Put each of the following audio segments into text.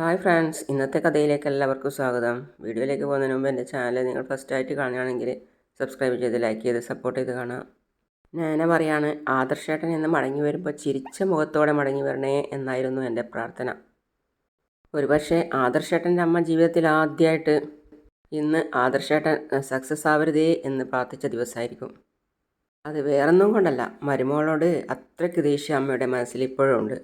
Hi friends ഇന്നത്തെ കഥയിലേക്ക് എല്ലാവർക്കും സ്വാഗതം. വീഡിയോയിലേക്ക് പോകുന്നതിന് മുമ്പ് എന്റെ ചാനൽ നിങ്ങൾ ഫസ്റ്റ് ആയിട്ട് കാണുകയാണെങ്കിൽ സബ്സ്ക്രൈബ് ചെയ്ത് ലൈക്ക് ചെയ്ത് സപ്പോർട്ട് ചെയ്ത് കാണാം. ഞാൻ പറയാണ് ആദർശേട്ടൻ എന്ന് മടങ്ങി വരുമ്പോൾ ചിരിച്ച മുഖത്തോടെ മടങ്ങി വരണേ എന്നായിരുന്നു എന്റെ പ്രാർത്ഥന. ഒരുപക്ഷെ ആദർശേട്ടന്റെ അമ്മ ജീവിതത്തിൽ ആദ്യമായിട്ട് ഇന്ന് ആദർശേട്ടൻ സക്സസ് ആവരുതേ എന്ന് പ്രാർത്ഥിച്ച ദിവസമായിരിക്കും. അത് വേറൊന്നും കൊണ്ടല്ല മരുമകളോട് അത്രയ്ക്ക് ദേഷ്യം അമ്മയുടെ മനസ്സിൽ ഇപ്പോഴും ഉണ്ട്.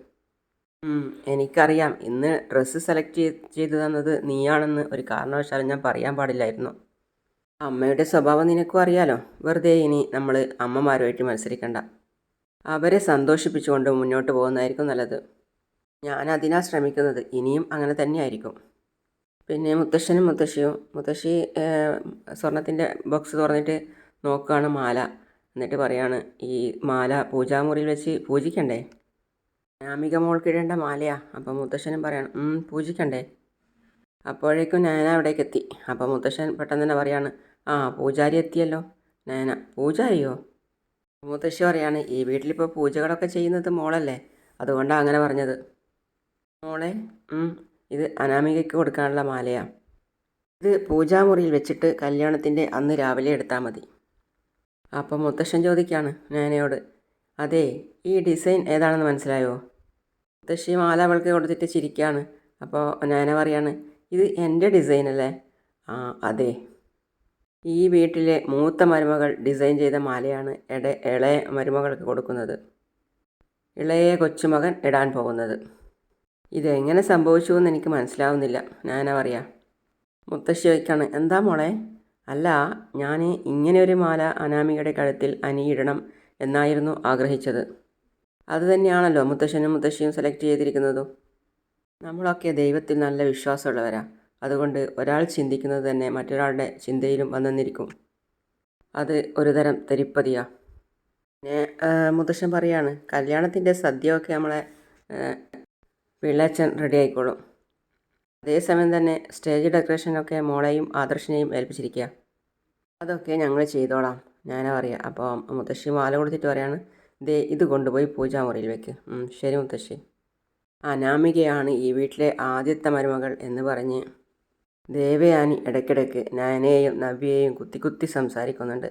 എനിക്കറിയാം. ഇന്ന് ഡ്രസ്സ് സെലക്ട് ചെയ്ത് തന്നത് നീയാണെന്ന് ഒരു കാരണവശാലും ഞാൻ പറയാൻ പാടില്ലായിരുന്നു. അമ്മയുടെ സ്വഭാവം നിനക്കും അറിയാലോ. വെറുതെ ഇനി നമ്മൾ അമ്മമാരുമായിട്ട് മത്സരിക്കണ്ട. അവരെ സന്തോഷിപ്പിച്ചുകൊണ്ട് മുന്നോട്ട് പോകുന്നതായിരിക്കും നല്ലത്. ഞാൻ അതിനാ ശ്രമിക്കുന്നത്. ഇനിയും അങ്ങനെ തന്നെയായിരിക്കും. പിന്നെ മുത്തശ്ശനും മുത്തശ്ശിയും. മുത്തശ്ശി സ്വർണത്തിന്റെ ബോക്സ് തുറന്നിട്ട് നോക്കുകയാണ് മാല. എന്നിട്ട് പറയാണ് ഈ മാല പൂജാമുറിയിൽ വെച്ച് പൂജിക്കണ്ടേ? അനാമിക മോൾക്കിടേണ്ട മാലയാ. അപ്പം മുത്തശ്ശനും പറയണം "ഉം, പൂജിക്കണ്ടേ? അപ്പോഴേക്കും നയന അവിടേക്ക് എത്തി. അപ്പം മുത്തശ്ശൻ പെട്ടെന്ന് തന്നെ പറയാണ് ആ പൂജാരി എത്തിയല്ലോ. നയന പൂജാരിയോ? മുത്തശ്ശി പറയാണ് ഈ വീട്ടിലിപ്പോൾ പൂജകളൊക്കെ ചെയ്യുന്നത് മോളല്ലേ? അതുകൊണ്ടാണ് അങ്ങനെ പറഞ്ഞത്. മോളെ ഇത് അനാമികയ്ക്ക് കൊടുക്കാനുള്ള മാലയാണ് ഇത് പൂജാമുറിയിൽ വെച്ചിട്ട് കല്യാണത്തിന്റെ അന്ന് രാവിലെ എടുത്താൽ മതി. അപ്പം മുത്തശ്ശൻ ചോദിക്കുകയാണ് നയനയോട് അതെ ഈ ഡിസൈൻ ഏതാണെന്ന് മനസ്സിലായോ? മുത്തശ്ശി മാല അവൾക്ക് കൊടുത്തിട്ട് ചിരിക്കുകയാണ് അപ്പോൾ നയന പറയാണ് ഇത് എന്റെ ഡിസൈൻ അല്ലേ? ആ അതെ. ഈ വീട്ടിലെ മൂത്ത മരുമകൾ ഡിസൈൻ ചെയ്ത മാലയാണ് ഇട ഇളയ മരുമകൾക്ക് കൊടുക്കുന്നത്. ഇളയ കൊച്ചുമകൻ ഇടാൻ പോകുന്നത്. ഇതെങ്ങനെ സംഭവിച്ചു എന്ന് എനിക്ക് മനസ്സിലാവുന്നില്ല ഞാനാ പറയാ. മുത്തശ്ശി വയ്ക്കാണ് എന്താ മോളെ? അല്ല ഞാൻ ഇങ്ങനെ ഒരു മാല അനാമികയുടെ കഴുത്തിൽ അനിയിടണം. എന്നായിരുന്നു ആഗ്രഹിച്ചത്. അതുതന്നെയാണല്ലോ മുത്തശ്ശനും മുത്തശ്ശിയും സെലക്ട് ചെയ്തിരിക്കുന്നതും. നമ്മളൊക്കെ ദൈവത്തിൽ നല്ല വിശ്വാസമുള്ളവരാ. അതുകൊണ്ട് ഒരാൾ ചിന്തിക്കുന്നത് തന്നെ മറ്റൊരാളുടെ ചിന്തയിലും വന്നിരിക്കും. അത് ഒരുതരം തെരിപ്പതിയാ. പിന്നെ മുത്തശ്ശൻ പറയാണ് കല്യാണത്തിന്റെ സദ്യയൊക്കെ നമ്മളെ പിള്ളേച്ചൻ റെഡി ആയിക്കോളും. അതേസമയം തന്നെ സ്റ്റേജ് ഡെക്കറേഷനൊക്കെ മോളെയും ആദർശിനെയും ഏൽപ്പിച്ചിരിക്കുക അതൊക്കെ ഞങ്ങൾ ചെയ്തോളാം. ഞാനാ പറയാം. അപ്പോൾ മുത്തശ്ശി മാല കൊടുത്തിട്ട് പറയാണ് ദേ ഇത് കൊണ്ടുപോയി പൂജാമുറിയിൽ വെക്ക്. ശരി മുത്തശ്ശി. അനാമികയാണ് ഈ വീട്ടിലെ ആദ്യത്തെ മരുമകൾ എന്ന് പറഞ്ഞ് ദേവയാനി ഇടയ്ക്കിടയ്ക്ക് നയനയെയും നവ്യയെയും കുത്തി കുത്തി സംസാരിക്കുന്നുണ്ട്.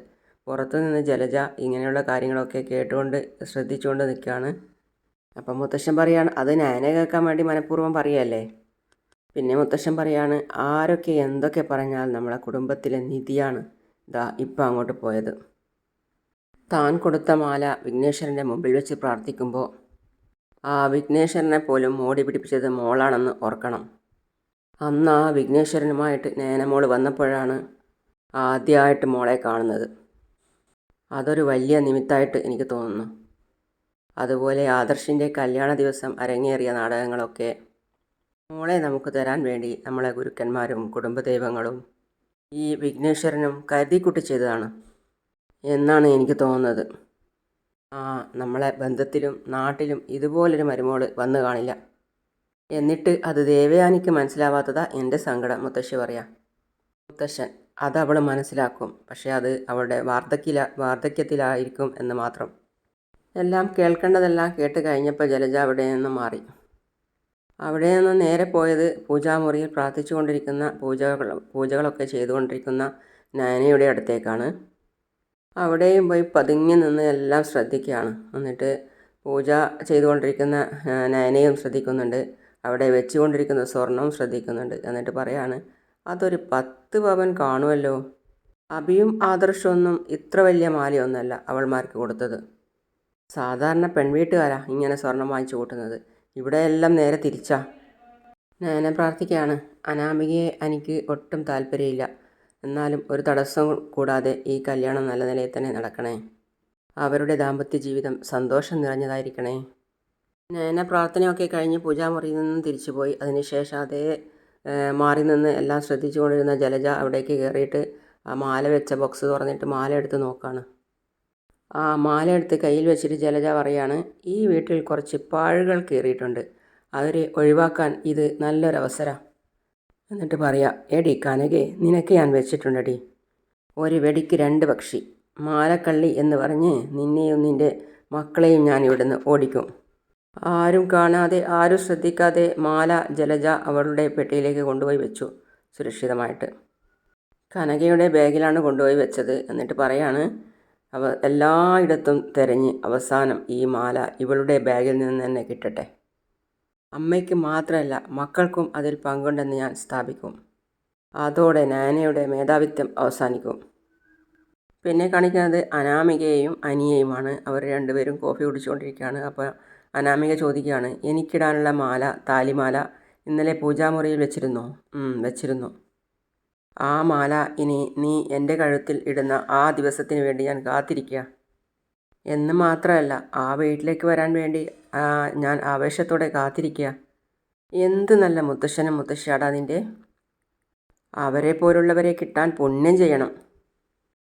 പുറത്തു നിന്ന് ജലജ ഇങ്ങനെയുള്ള കാര്യങ്ങളൊക്കെ കേട്ടുകൊണ്ട് ശ്രദ്ധിച്ചുകൊണ്ട് നിൽക്കുകയാണ്. അപ്പം മുത്തശ്ശൻ പറയാണ് അത് നയന കേൾക്കാൻ വേണ്ടി മനഃപൂർവം പറയല്ലേ? പിന്നെ മുത്തശ്ശൻ പറയാണ് ആരൊക്കെ എന്തൊക്കെ പറഞ്ഞാൽ നമ്മളെ കുടുംബത്തിലെ നിധിയാണ്? ദാ ഇപ്പം അങ്ങോട്ട് പോയത്. താൻ കൊടുത്ത മാല വിഘ്നേശ്വരന്റെ മുമ്പിൽ വെച്ച് പ്രാർത്ഥിക്കുമ്പോൾ ആ വിഘ്നേശ്വരനെ പോലും മോടി പിടിപ്പിച്ചത് മോളാണെന്ന് ഓർക്കണം. അന്ന് ആ വിഘ്നേശ്വരനുമായിട്ട് നേനമോൾ വന്നപ്പോഴാണ് ആദ്യമായിട്ട് മോളെ കാണുന്നത്. അതൊരു വലിയ നിമിത്തമായിട്ട് എനിക്ക് തോന്നുന്നു. അതുപോലെ ആദർശിന്റെ കല്യാണ ദിവസം അരങ്ങേറിയ നാടകങ്ങളൊക്കെ മോളെ നമുക്ക് തരാൻ വേണ്ടി നമ്മളെ ഗുരുക്കന്മാരും കുടുംബദൈവങ്ങളും ഈ വിഘ്നേശ്വരനും കരുതിക്കുട്ടി ചെയ്തതാണ് എന്നാണ് എനിക്ക് തോന്നുന്നത്. ആ നമ്മളെ ബന്ധത്തിലും നാട്ടിലും ഇതുപോലൊരു മരുമോൾ വന്നു കാണില്ല. എന്നിട്ട് അത് ദേവയാനിക്ക് മനസ്സിലാവാത്തതാ എന്റെ സങ്കടം മുത്തശ്ശി പറയാം. മുത്തശ്ശൻ അത് അവൾ മനസ്സിലാക്കും. പക്ഷേ അത് അവളുടെ വാർദ്ധക്യല വാർദ്ധക്യത്തിലായിരിക്കും എന്ന് മാത്രം. എല്ലാം കേൾക്കേണ്ടതെല്ലാം കേട്ട് കഴിഞ്ഞപ്പോൾ ജലജ അവിടെ നിന്ന് മാറി. അവിടെ നിന്ന് നേരെ പോയത് പൂജാമുറിയിൽ പ്രാർത്ഥിച്ചുകൊണ്ടിരിക്കുന്ന പൂജകൾ പൂജകളൊക്കെ ചെയ്തുകൊണ്ടിരിക്കുന്ന നയനയുടെ അടുത്തേക്കാണ്. അവിടെയും പോയി പതുങ്ങി നിന്ന് എല്ലാം ശ്രദ്ധിക്കുകയാണ്. എന്നിട്ട് പൂജ ചെയ്തുകൊണ്ടിരിക്കുന്ന നയനയും ശ്രദ്ധിക്കുന്നുണ്ട്. അവിടെ വെച്ചുകൊണ്ടിരിക്കുന്ന സ്വർണവും ശ്രദ്ധിക്കുന്നുണ്ട്. എന്നിട്ട് പറയാണ് അതൊരു പത്ത് പവൻ കാണുമല്ലോ അഭിയും ആദർശമൊന്നും ഇത്ര വലിയ മാലയൊന്നുമല്ല അവൾമാർക്ക് കൊടുത്തത്. സാധാരണ പെൺവീട്ടുകാരാ ഇങ്ങനെ സ്വർണം വാങ്ങിച്ചു കൂട്ടുന്നത്. ഇവിടെ എല്ലാം നേരെ തിരിച്ചാ. ഞാൻ പ്രാർത്ഥിക്കുകയാണ് അനാമികയെ എനിക്ക് ഒട്ടും താല്പര്യമില്ല. എന്നാലും ഒരു തടസ്സവും കൂടാതെ ഈ കല്യാണം നല്ല നിലയിൽ തന്നെ നടക്കണേ. അവരുടെ ദാമ്പത്യ ജീവിതം സന്തോഷം നിറഞ്ഞതായിരിക്കണേ. നയന പ്രാർത്ഥനയൊക്കെ കഴിഞ്ഞ് പൂജാമുറിയിൽ നിന്നും തിരിച്ചുപോയി അതിനുശേഷം അതേ മാറി നിന്ന് എല്ലാം ശ്രദ്ധിച്ചുകൊണ്ടിരുന്ന ജലജ അവിടേക്ക് കയറിയിട്ട് ആ മാല വെച്ച ബോക്സ് തുറന്നിട്ട് മാല എടുത്ത് നോക്കാണ്. ആ മാല എടുത്ത് കയ്യിൽ വെച്ചിട്ട് ജലജ പറയാണ് ഈ വീട്ടിൽ കുറച്ച് പാഴുകൾ കയറിയിട്ടുണ്ട് അവരെ ഒഴിവാക്കാൻ ഇത് നല്ലൊരവസരം എന്നിട്ട് പറയാ എടി കനകെ നിനക്ക് ഞാൻ വെച്ചിട്ടുണ്ടടി. ഒരു വെടിക്ക് രണ്ട് പക്ഷി. മാലക്കള്ളി എന്ന് പറഞ്ഞ് നിന്നെയും നിന്റെ മക്കളെയും ഞാൻ ഇവിടുന്ന് ഓടിക്കും. ആരും കാണാതെ ആരും ശ്രദ്ധിക്കാതെ മാല ജലജ അവളുടെ പെട്ടിയിലേക്ക് കൊണ്ടുപോയി വെച്ചു സുരക്ഷിതമായിട്ട്. കനകയുടെ ബാഗിലാണ് കൊണ്ടുപോയി വെച്ചത്. എന്നിട്ട് പറയാണ് അവ എല്ലായിടത്തും തിരഞ്ഞ് അവസാനം ഈ മാല ഇവളുടെ ബാഗിൽ നിന്ന് തന്നെ കിട്ടട്ടെ. അമ്മയ്ക്ക് മാത്രമല്ല മക്കൾക്കും അതിൽ പങ്കുണ്ടെന്ന് ഞാൻ സ്ഥാപിക്കും. അതോടെ നാനയുടെ മേധാവിത്വം അവസാനിക്കും. പിന്നെ കാണിക്കുന്നത് അനാമികയെയും അനിയെയുമാണ്. അവർ രണ്ടുപേരും കോഫി കുടിച്ചുകൊണ്ടിരിക്കുകയാണ്. അപ്പോൾ അനാമിക ചോദിക്കുകയാണ് എനിക്കിടാനുള്ള മാല താലിമാല ഇന്നലെ പൂജാമുറിയിൽ വെച്ചിരുന്നോ? വെച്ചിരുന്നു. ആ മാല ഇനി നീ എന്റെ കഴുത്തിൽ ഇടുന്ന ആ ദിവസത്തിന് വേണ്ടി ഞാൻ കാത്തിരിക്കുക എന്ന് മാത്രമല്ല ആ വീട്ടിലേക്ക് വരാൻ വേണ്ടി ഞാൻ ആവേശത്തോടെ കാത്തിരിക്കുക എന്ത് നല്ല മുത്തശ്ശനും മുത്തശ്ശിയാടാ നിന്റെ അവരെ പോലുള്ളവരെ കിട്ടാൻ പുണ്യം ചെയ്യണം.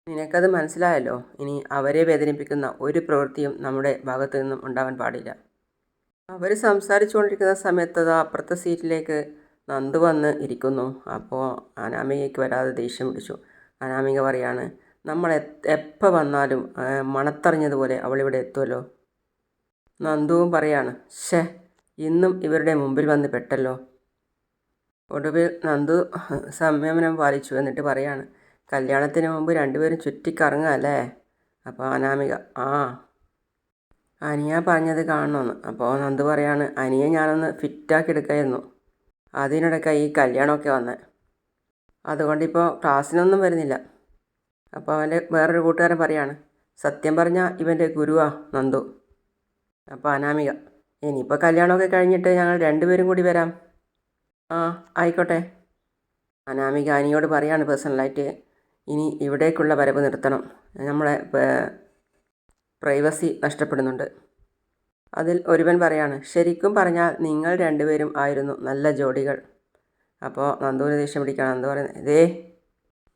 നിനക്കത് മനസ്സിലായല്ലോ? ഇനി അവരെ വേദനിപ്പിക്കുന്ന ഒരു പ്രവൃത്തിയും നമ്മുടെ ഭാഗത്തു നിന്നും ഉണ്ടാവാൻ പാടില്ല. അവർ സംസാരിച്ചുകൊണ്ടിരിക്കുന്ന സമയത്ത് അപ്പുറത്തെ സീറ്റിലേക്ക് നന്ദു വന്ന് ഇരിക്കുന്നു. അപ്പോൾ അനാമികയ്ക്ക് വരാതെ ദേഷ്യം പിടിച്ചു. അനാമിക പറയാണ് നമ്മൾ എപ്പോൾ വന്നാലും മണത്തറിഞ്ഞതുപോലെ അവളിവിടെ എത്തുമല്ലോ നന്ദുവും പറയാണ് ഷേ ഇന്നും ഇവരുടെ മുമ്പിൽ വന്ന് പെട്ടല്ലോ. ഒടുവിൽ നന്ദു സംയമനം പാലിച്ചു എന്നിട്ട് പറയാണ് കല്യാണത്തിന് മുമ്പ് രണ്ടുപേരും ചുറ്റിക്കറങ്ങുക അല്ലേ? അപ്പോൾ അനാമിക ആ അനിയ പറഞ്ഞത് കാണണമെന്ന് അപ്പോൾ നന്ദു പറയാണ് അനിയെ ഞാനൊന്ന് ഫിറ്റാക്കി എടുക്കായിരുന്നു. അതിനിടയ്ക്ക് ഈ കല്യാണമൊക്കെ വന്നത് അതുകൊണ്ടിപ്പോൾ ക്ലാസ്സിനൊന്നും വരുന്നില്ല. അപ്പോൾ അവന്റെ വേറൊരു കൂട്ടുകാരൻ പറയാണ് സത്യം പറഞ്ഞാൽ ഇവന്റെ ഗുരുവാ നന്ദു. അപ്പോൾ അനാമിക ഇനിയിപ്പോൾ കല്യാണമൊക്കെ കഴിഞ്ഞിട്ട് ഞങ്ങൾ രണ്ടുപേരും കൂടി വരാം. ആ ആയിക്കോട്ടെ. അനാമിക അനിയോട് പറയാണ് പേഴ്സണലായിട്ട് ഇനി ഇവിടേക്കുള്ള വരവ് നിർത്തണം. നമ്മളെ പ്രൈവസി നഷ്ടപ്പെടുന്നുണ്ട്. അതിൽ ഒരുവൻ പറയാണ് ശരിക്കും പറഞ്ഞാൽ നിങ്ങൾ രണ്ടുപേരും ആയിരുന്നു നല്ല ജോഡികൾ. അപ്പോൾ നന്ദുവിന് ദേഷ്യം പിടിക്കണം എന്ത് പറയുന്നത് ഇതേ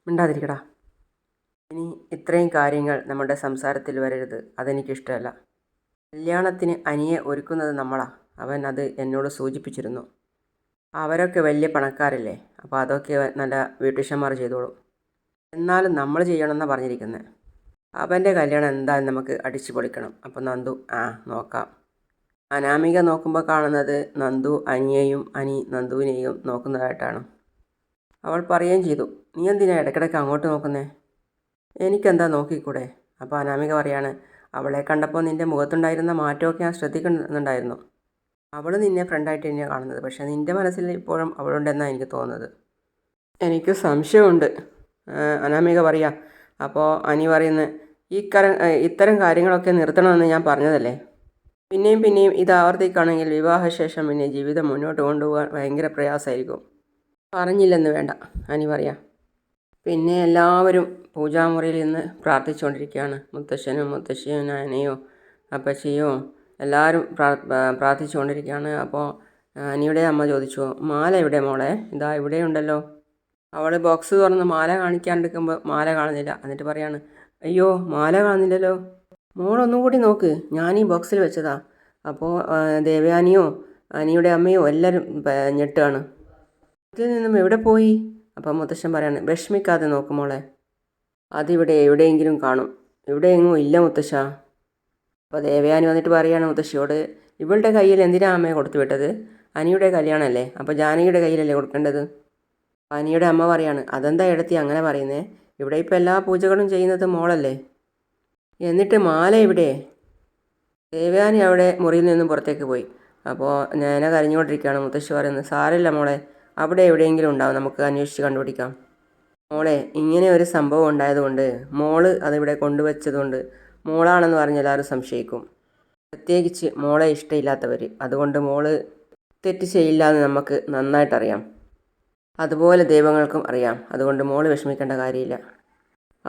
മിണ്ടാതിരിക്കടാ. ഇനി ഇത്രയും കാര്യങ്ങൾ നമ്മുടെ സംസാരത്തിൽ വരരുത്. അതെനിക്കിഷ്ടമല്ല. കല്യാണത്തിന് അനിയെ ഒരുക്കുന്നത് നമ്മളാ. അവൻ അത് എന്നോട് സൂചിപ്പിച്ചിരുന്നു. അവരൊക്കെ വലിയ പണക്കാരല്ലേ. അപ്പോൾ അതൊക്കെ നല്ല ബ്യൂട്ടീഷ്യന്മാർ ചെയ്തോളും. എന്നാലും നമ്മൾ ചെയ്യണമെന്നാണ് പറഞ്ഞിരിക്കുന്നത് അവന്റെ കല്യാണം എന്തായാലും നമുക്ക് അടിച്ചു പൊളിക്കണം അപ്പോൾ നന്ദു ആ നോക്കാം. അനാമിക നോക്കുമ്പോൾ കാണുന്നത് നന്ദു അനിയെയും അനി നന്ദുവിനെയും നോക്കുന്നതായിട്ടാണ്. അവൾ പറയുകയും ചെയ്തു നീ എന്തിനാ ഇടയ്ക്കിടയ്ക്ക് അങ്ങോട്ട് നോക്കുന്നേ? എനിക്കെന്താ നോക്കിക്കൂടെ? അപ്പോൾ അനാമിക പറയാണ് അവളെ കണ്ടപ്പോൾ നിന്റെ മുഖത്തുണ്ടായിരുന്ന മാറ്റമൊക്കെ ഞാൻ ശ്രദ്ധിക്കുന്നുണ്ടായിരുന്നു. അവൾ നിന്നെ ഫ്രണ്ടായിട്ട് തന്നെയാണ് കാണുന്നത് പക്ഷേ നിന്റെ മനസ്സിൽ ഇപ്പോഴും അവളുണ്ടെന്നാണ് എനിക്ക് തോന്നുന്നത്. എനിക്ക് സംശയമുണ്ട് അനാമിക പറയാ. അപ്പോൾ അനി പറയുന്നത് ഈ കര ഇത്തരം കാര്യങ്ങളൊക്കെ നിർത്തണമെന്ന് ഞാൻ പറഞ്ഞതല്ലേ? പിന്നെയും പിന്നെയും ഇത് ആവർത്തിക്കുകയാണെങ്കിൽ വിവാഹശേഷം പിന്നെ ജീവിതം മുന്നോട്ട് കൊണ്ടുപോകാൻ ഭയങ്കര പ്രയാസമായിരിക്കും. പറഞ്ഞില്ലെന്ന് വേണ്ട. അനി പറയാം. പിന്നെ എല്ലാവരും പൂജാമുറിയിൽ നിന്ന് പ്രാർത്ഥിച്ചുകൊണ്ടിരിക്കുകയാണ്. മുത്തശ്ശനും മുത്തശ്ശിയും അനയോ അപ്പച്ചിയോ എല്ലാവരും പ്രാർത്ഥിച്ചുകൊണ്ടിരിക്കുകയാണ്. അപ്പോൾ അനിയുടെ അമ്മ ചോദിച്ചു മാല എവിടെ മോളെ? ഇതാ ഇവിടെ ഉണ്ടല്ലോ. അവൾ ബോക്സ് തുറന്ന് മാല കാണിക്കാണ്ടിരിക്കുമ്പോൾ മാല കാണുന്നില്ല. എന്നിട്ട് പറയാണ് അയ്യോ മാല കാണുന്നില്ലല്ലോ. മോളൊന്നും കൂടി നോക്ക്. ഞാൻ ഈ ബോക്സിൽ വെച്ചതാ. അപ്പോൾ ദേവയാനിയോ അനിയുടെ അമ്മയോ എല്ലാവരും ഞെട്ടാണ് ഇതിൽ നിന്നും എവിടെ പോയി? അപ്പം മുത്തശ്ശൻ പറയാണ് വിഷമിക്കാതെ നോക്ക് മോളെ. അതിവിടെ എവിടെയെങ്കിലും കാണും. ഇവിടെയെങ്ങും ഇല്ല മുത്തശ്ശ. അപ്പോൾ ദേവയാനി വന്നിട്ട് പറയാണ് മുത്തശ്ശിയോട് ഇവളുടെ കയ്യിൽ എന്തിനാ അമ്മയെ കൊടുത്തു വിട്ടത്? അനിയുടെ കല്യാണമല്ലേ അപ്പോൾ ജാനകിയുടെ കയ്യിലല്ലേ കൊടുക്കേണ്ടത്? അനിയുടെ അമ്മ പറയാണ് അതെന്താ എടുത്തി അങ്ങനെ പറയുന്നേ? ഇവിടെ ഇപ്പോൾ എല്ലാ പൂജകളും ചെയ്യുന്നത് മോളല്ലേ? എന്നിട്ട് മാല എവിടെ? ദേവയാനി അവിടെ മുറിയിൽ നിന്നും പുറത്തേക്ക് പോയി. അപ്പോൾ ഞാൻ കരഞ്ഞുകൊണ്ടിരിക്കുകയാണ്. മുത്തശ്ശി പറയുന്നത് സാരമില്ല മോളെ അവിടെ എവിടെയെങ്കിലും ഉണ്ടാവും. നമുക്ക് അന്വേഷിച്ച് കണ്ടുപിടിക്കാം. മോളെ ഇങ്ങനെ ഒരു സംഭവം ഉണ്ടായതുകൊണ്ട് മോൾ അതിവിടെ കൊണ്ടുവച്ചതുകൊണ്ട് മോളാണെന്ന് പറഞ്ഞ് എല്ലാവരും സംശയിക്കും. പ്രത്യേകിച്ച് മോളെ ഇഷ്ടമില്ലാത്തവർ അതുകൊണ്ട് മോൾ തെറ്റ് ചെയ്യില്ല എന്ന് നമുക്ക് നന്നായിട്ടറിയാം. അതുപോലെ ദൈവങ്ങൾക്കും അറിയാം. അതുകൊണ്ട് മോൾ വിഷമിക്കേണ്ട കാര്യമില്ല.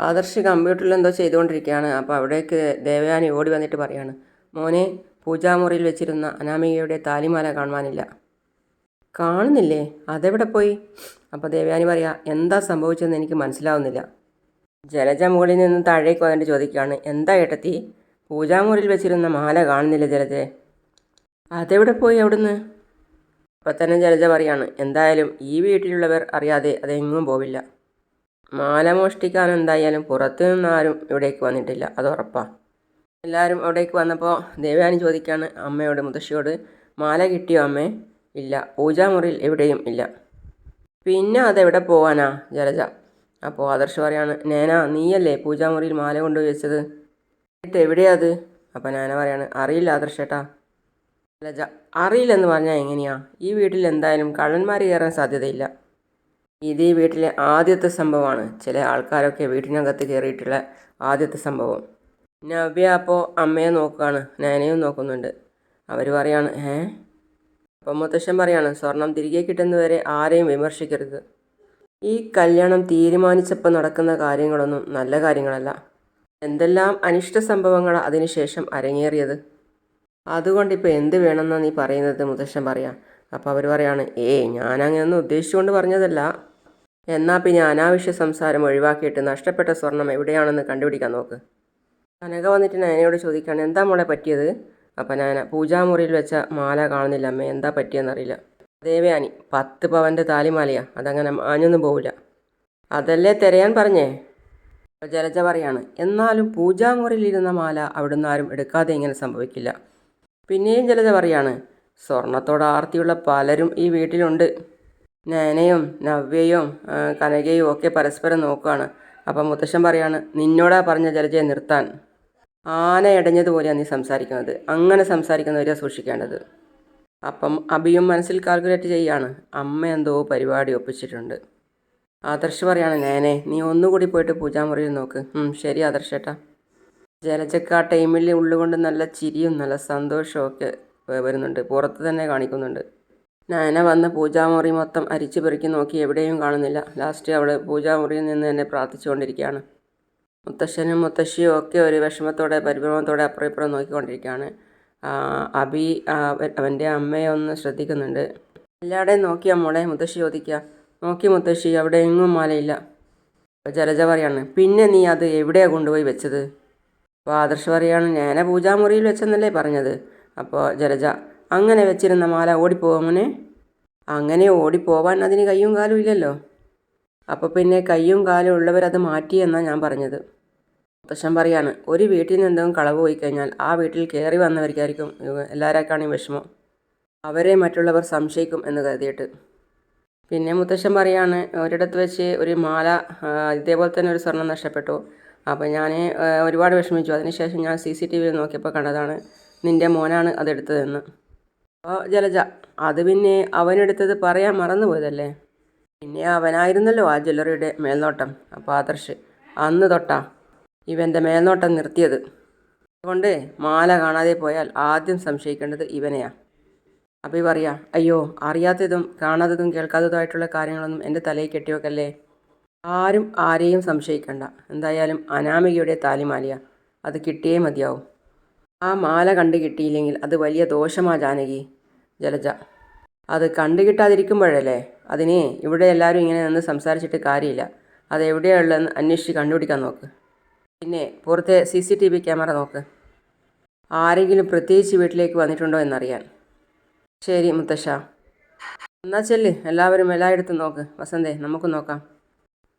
ആദർശ് കമ്പ്യൂട്ടറിൽ എന്തോ ചെയ്തുകൊണ്ടിരിക്കുകയാണ്. അപ്പോൾ അവിടേക്ക് ദേവയാനി ഓടി വന്നിട്ട് പറയാണ് മോനെ പൂജാമുറിയിൽ വെച്ചിരുന്ന അനാമികയുടെ താലിമാല കാണുവാനില്ല. കാണുന്നില്ലേ? അതെവിടെ പോയി? അപ്പോൾ ദേവയാനി പറയാ എന്താ സംഭവിച്ചതെന്ന് എനിക്ക് മനസ്സിലാവുന്നില്ല. ജലജ മുകളിൽ നിന്ന് താഴേക്ക് വന്നിട്ട് ചോദിക്കുകയാണ് എന്താ ഏട്ടത്തി? പൂജാമുറിയിൽ വെച്ചിരുന്ന മാല കാണുന്നില്ല ജലജെ? അതെവിടെ പോയി അവിടുന്ന്? അപ്പം തന്നെ ജലജ പറയാണ് എന്തായാലും ഈ വീട്ടിലുള്ളവർ അറിയാതെ അതെങ്ങും പോവില്ല. മാല മോഷ്ടിക്കാൻ എന്തായാലും പുറത്തു നിന്നാരും ഇവിടേക്ക് വന്നിട്ടില്ല അത് ഉറപ്പാണ് എല്ലാവരും അവിടേക്ക് വന്നപ്പോൾ ദേവയാനി ചോദിക്കാണ് അമ്മയോട് മുത്തശ്ശിയോട് മാല കിട്ടിയോ അമ്മേ? ഇല്ല പൂജാമുറിയിൽ എവിടെയും ഇല്ല. പിന്നെ അതെവിടെ പോവാനാ? ജലജ. അപ്പോൾ ആദർശ് പറയാണ് നേന നീയല്ലേ പൂജാമുറിയിൽ മാല കൊണ്ടുപോയി വെച്ചത്? എന്നിട്ട് എവിടെയാ അത്? അപ്പോൾ നാന പറയാണ് അറിയില്ല ആദർശേട്ടാ. ജലജ അറിയില്ലെന്ന് പറഞ്ഞാൽ എങ്ങനെയാ? ഈ വീട്ടിൽ എന്തായാലും കള്ളന്മാർ കയറാൻ സാധ്യതയില്ല. ഇത് ഈ വീട്ടിലെ ആദ്യത്തെ സംഭവമാണ്. ചില ആൾക്കാരൊക്കെ വീട്ടിനകത്ത് കയറിയിട്ടുള്ള ആദ്യത്തെ സംഭവം. നവ്യ അപ്പോൾ അമ്മയെ നോക്കുകയാണ്. നാനയും നോക്കുന്നുണ്ട്. അവർ പറയാണ് ഏ? അപ്പം മുത്തശ്ശൻ പറയാണ് സ്വർണം തിരികെ കിട്ടുന്നവരെ ആരെയും വിമർശിക്കരുത്. ഈ കല്യാണം തീരുമാനിച്ചപ്പോൾ നടക്കുന്ന കാര്യങ്ങളൊന്നും നല്ല കാര്യങ്ങളല്ല. എന്തെല്ലാം അനിഷ്ട സംഭവങ്ങളാണ് അതിനുശേഷം അരങ്ങേറിയത്? അതുകൊണ്ട് ഇപ്പോൾ എന്ത് വേണമെന്നാണ് നീ പറയുന്നത്? മുത്തശ്ശൻ പറയാം. അപ്പോൾ അവർ പറയാണ് ഏയ് ഞാനങ്ങനെയൊന്നും ഉദ്ദേശിച്ചുകൊണ്ട് പറഞ്ഞതല്ല. എന്നാൽ പിന്നെ അനാവശ്യ സംസാരം ഒഴിവാക്കിയിട്ട് നഷ്ടപ്പെട്ട സ്വർണം എവിടെയാണെന്ന് കണ്ടുപിടിക്കാൻ നോക്ക്. കനക വന്നിട്ട് നയനയോട് ചോദിക്കുകയാണ് എന്താ മോളെ പറ്റിയത്? അപ്പം നയന പൂജാമുറിയിൽ വെച്ച മാല കാണുന്നില്ല അമ്മ എന്താ പറ്റിയെന്നറിയില്ല. ദേവയാനി പത്ത് പവന്റെ താലിമാലയാ അതങ്ങനെ മാഞ്ഞൊന്നും പോവില്ല. അതല്ലേ തിരയാൻ പറഞ്ഞേ? അപ്പോൾ ജലജ പറയാണ് എന്നാലും പൂജാമുറിയിലിരുന്ന മാല അവിടുന്ന് ആരും എടുക്കാതെ ഇങ്ങനെ സംഭവിക്കില്ല. പിന്നെയും ജലജ പറയാണ് സ്വർണത്തോട് ആർത്തിയുള്ള പലരും ഈ വീട്ടിലുണ്ട്. നയനയും നവ്യയും കനകയും ഒക്കെ പരസ്പരം നോക്കുകയാണ് അപ്പം മുത്തശ്ശൻ പറയാണ് നിന്നോടാ പറഞ്ഞ ജലജയെ നിർത്താൻ. ആന ഇടഞ്ഞതുപോലെയാണ് നീ സംസാരിക്കുന്നത്. അങ്ങനെ സംസാരിക്കുന്നവരെ സൂക്ഷിക്കേണ്ടത്. അപ്പം അബിയും മനസ്സിൽ കാൽക്കുലേറ്റ് ചെയ്യാണ്. അമ്മ എന്തോ പരിപാടി ഒപ്പിച്ചിട്ടുണ്ട്. ആദർശ് പറയാണ് നേനെ നീ ഒന്നുകൂടി പോയിട്ട് പൂജാമുറിയിൽ നോക്ക്. ശരി ആദർശേട്ടാ ജലജക്ക് ആ ടൈമിൽ ഉള്ളുകൊണ്ട് നല്ല ചിരിയും നല്ല സന്തോഷവും ഒക്കെ വരുന്നുണ്ട്. പുറത്ത് തന്നെ കാണിക്കുന്നുണ്ട്. നയന വന്ന് പൂജാമുറി മൊത്തം അരിച്ചു പെറുക്കി നോക്കി എവിടെയും കാണുന്നില്ല. ലാസ്റ്റ് അവൾ പൂജാമുറിയിൽ നിന്ന് തന്നെ പ്രാർത്ഥിച്ചുകൊണ്ടിരിക്കുകയാണ്. മുത്തശ്ശനും മുത്തശ്ശിയും ഒക്കെ ഒരു വിഷമത്തോടെ പരിഭ്രമത്തോടെ അപ്പുറം ഇപ്പുറം നോക്കിക്കൊണ്ടിരിക്കുകയാണ്. അബി അവന്റെ അമ്മയെ ഒന്ന് ശ്രദ്ധിക്കുന്നുണ്ട്. എല്ലാവരുടെയും നോക്കിയ മോളെ മുത്തശ്ശി ചോദിക്കുക. നോക്കി മുത്തശ്ശി അവിടെ എങ്ങും മാലയില്ല. ജലജ പറയാണ് പിന്നെ നീ അത് എവിടെയാണ് കൊണ്ടുപോയി വെച്ചത്? അപ്പോൾ ആദർശ് പറയാണ് ഞാൻ പൂജാമുറിയിൽ വെച്ചെന്നല്ലേ പറഞ്ഞത്. അപ്പോൾ ജലജ അങ്ങനെ വെച്ചിരുന്ന മാല ഓടിപ്പോകുമോനെ അങ്ങനെ ഓടിപ്പോവാൻ അതിന് കയ്യും കാലും ഇല്ലല്ലോ. അപ്പോൾ പിന്നെ കയ്യും കാലും ഉള്ളവരത് മാറ്റിയെന്നാണ് ഞാൻ പറഞ്ഞത്. മുത്തശ്ശൻ പറയാണ് ഒരു വീട്ടിൽ നിന്ന് എന്തെങ്കിലും കളവ് പോയി കഴിഞ്ഞാൽ ആ വീട്ടിൽ കയറി വന്നവർക്കായിരിക്കും എല്ലാവരേക്കാണെങ്കിൽ വിഷമം. അവരെ മറ്റുള്ളവർ സംശയിക്കും എന്ന് കരുതിയിട്ട്. പിന്നെ മുത്തശ്ശൻ പറയാണ് ഒരിടത്ത് വെച്ച് ഒരു മാല ഇതേപോലെ തന്നെ ഒരു സ്വർണം നഷ്ടപ്പെട്ടു. അപ്പോൾ ഞാൻ ഒരുപാട് വിഷമിച്ചു. അതിനുശേഷം ഞാൻ സി സി ടി വിയിൽ നോക്കിയപ്പോൾ കണ്ടതാണ് നിന്റെ മോനാണ് അതെടുത്തതെന്ന്. അപ്പോൾ ജലജ അത് പിന്നെ അവനെടുത്തത് പറയാൻ മറന്നുപോയതല്ലേ? പിന്നെ അവനായിരുന്നല്ലോ ആ ജ്വല്ലറിയുടെ മേൽനോട്ടം അപ്പോൾ ആദർശ് അന്ന് തൊട്ടാ ഇവന്റെ മേൽനോട്ടം നിർത്തിയത്. അതുകൊണ്ട് മാല കാണാതെ പോയാൽ ആദ്യം സംശയിക്കേണ്ടത് ഇവനെയാ. അപ്പോൾ പറയാ അയ്യോ അറിയാത്തതും കാണാത്തതും കേൾക്കാത്തതുമായിട്ടുള്ള കാര്യങ്ങളൊന്നും എന്റെ തലയിൽ കെട്ടിവെക്കല്ലേ? ആരും ആരെയും സംശയിക്കണ്ട. എന്തായാലും അനാമികയുടെ താലിമാലിയ. അത് കിട്ടിയേ മതിയാവും. ആ മാല കണ്ടു കിട്ടിയില്ലെങ്കിൽ അത് വലിയ ദോഷമാ ജാനകി. ജലജ. അത് കണ്ടു കിട്ടാതിരിക്കുമ്പോഴല്ലേ? അതിനെ ഇവിടെ എല്ലാവരും ഇങ്ങനെ നിന്ന് സംസാരിച്ചിട്ട് കാര്യമില്ല. അത് എവിടെയുള്ളതെന്ന് അന്വേഷിച്ച് കണ്ടുപിടിക്കാൻ നോക്ക്. പിന്നെ പുറത്തെ C C T V camera നോക്ക്. ആരെങ്കിലും പ്രത്യേകിച്ച് വീട്ടിലേക്ക് വന്നിട്ടുണ്ടോ എന്നറിയാൻ. ശരി മുത്തശ്ശ. എന്നാ ചെല്ല്. എല്ലാവരും എല്ലായിടത്തും നോക്ക്. വസന്തേ നമുക്ക് നോക്കാം.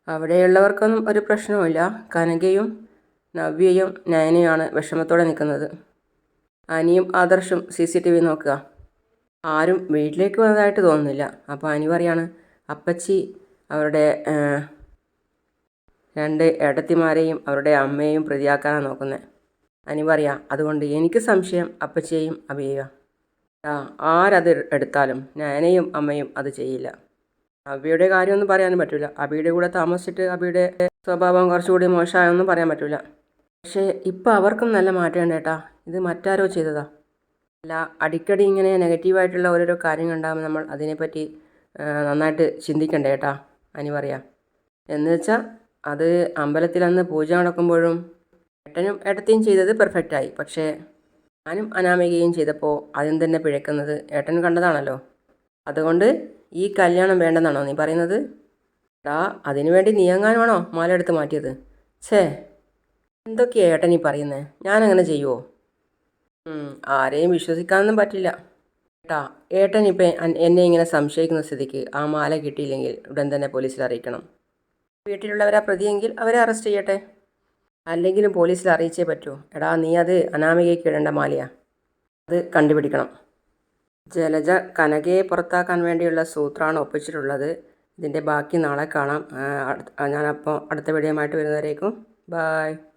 അവിടെയുള്ളവർക്കൊന്നും ഒരു പ്രശ്നവുമില്ല. കനകയും നവ്യയും നയനയുമാണ് വിഷമത്തോടെ നിൽക്കുന്നത്. അനിയും ആദർശും സി സി ടി വി നോക്കുക. ആരും വീട്ടിലേക്ക് വന്നതായിട്ട് തോന്നുന്നില്ല. അപ്പോൾ അനി പറയാണ് അപ്പച്ചി അവരുടെ രണ്ട് ഇടത്തിമാരെയും അവരുടെ അമ്മയെയും പ്രതിയാക്കാനാണ് നോക്കുന്നത് അനി പറയാ അതുകൊണ്ട് എനിക്ക് സംശയം അപ്പച്ചിയെയും ആ ആരത് എടുത്താലും ഞാനെയും അമ്മയും അത് ചെയ്യില്ല. അബിയുടെ കാര്യമൊന്നും പറയാനും പറ്റില്ല അബിയുടെ കൂടെ താമസിച്ചിട്ട് അബിയുടെ സ്വഭാവം കുറച്ചുകൂടി മോശമായൊന്നും പറയാൻ പറ്റില്ല പക്ഷേ ഇപ്പം അവർക്കും നല്ല മാറ്റമുണ്ട് ഏട്ടാ ഇത് മറ്റാരോ ചെയ്തതാ. അല്ല അടിക്കടി ഇങ്ങനെ നെഗറ്റീവായിട്ടുള്ള ഓരോരോ കാര്യങ്ങൾ ഉണ്ടാകുമ്പോൾ നമ്മൾ അതിനെപ്പറ്റി നന്നായിട്ട് ചിന്തിക്കണ്ടേ കേട്ടാ അനി പറയാം. എന്ന് വെച്ചാൽ അത് അമ്പലത്തിൽ അന്ന് പൂജ നടക്കുമ്പോഴും ഏട്ടനും ഏട്ടത്തെയും ചെയ്തത് പെർഫെക്റ്റായി പക്ഷേ ഞാനും അനാമികയും ചെയ്തപ്പോൾ ആദ്യം തന്നെ പിഴക്കുന്നത് ഏട്ടൻ കണ്ടതാണല്ലോ. അതുകൊണ്ട് ഈ കല്യാണം വേണ്ടെന്നാണോ നീ പറയുന്നത്? ഡാ അതിനുവേണ്ടി നീങ്ങാനാണോ മാല എടുത്ത് മാറ്റിയത്? ഛേ എന്തൊക്കെയാണ് ഏട്ടൻ ഈ പറയുന്നത് ഞാനങ്ങനെ ചെയ്യുമോ ആരെയും വിശ്വസിക്കാനൊന്നും പറ്റില്ല. ഏട്ടാ ഏട്ടൻ ഇപ്പം എന്നെ ഇങ്ങനെ സംശയിക്കുന്ന സ്ഥിതിക്ക് ആ മാല കിട്ടിയില്ലെങ്കിൽ ഉടൻ തന്നെ പോലീസിൽ അറിയിക്കണം. വീട്ടിലുള്ളവരാ പ്രതിയെങ്കിൽ അവരെ അറസ്റ്റ് ചെയ്യട്ടെ. അല്ലെങ്കിലും പോലീസിൽ അറിയിച്ചേ പറ്റൂ. എടാ നീ അത് അനാമികയ്ക്ക് ഇടേണ്ട മാലയാ. അത് കണ്ടുപിടിക്കണം. ജലജ കനകയെ പുറത്താക്കാൻ വേണ്ടിയുള്ള സൂത്രമാണ് ഒപ്പിച്ചിട്ടുള്ളത്. ഇതിന്റെ ബാക്കി നാളെ കാണാം. ഞാനപ്പോൾ അടുത്ത വീഡിയോ ആയിട്ട് വരുന്നവരേക്കും. ബായ്.